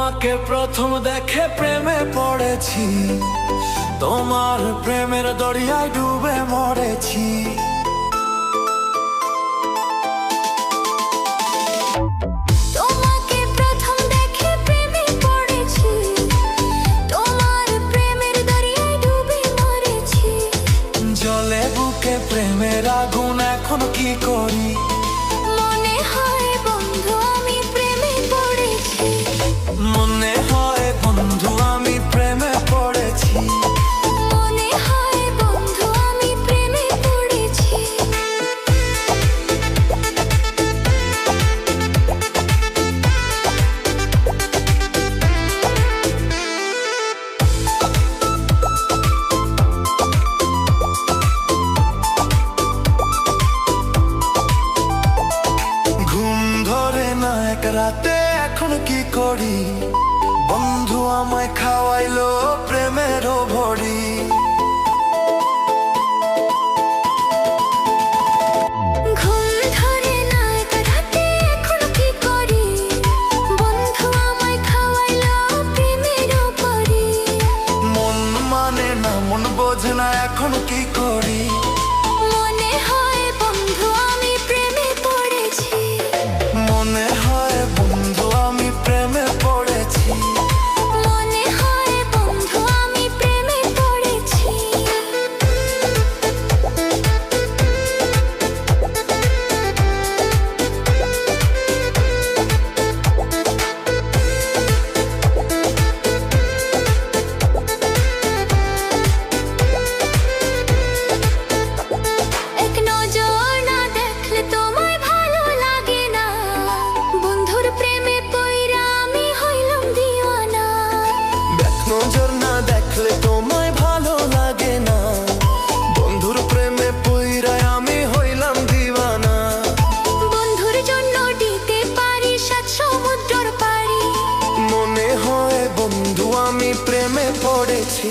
তোমাকে প্রথম দেখে প্রেমে পড়েছি। তোমার প্রেমের দরিয়ায় ডুবে মরেছি। জলে বুকে প্রেমের আগুন এখন কি করি? মনে হয় রাতে এখন কি করি? বন্ধু আমায় খাওয়াইলো প্রেমের ভরি। মন মানে মন বোঝে না এখন কি দেখলে তোমায় ভালো লাগে না। বন্ধুর প্রেমে পুইরায় আমি হইলাম দিওয়ানা। বন্ধুর জন্য দিতে পারি সাত সমুদ্রর পারি মনে হয় বন্ধু আমি প্রেমে পড়েছি।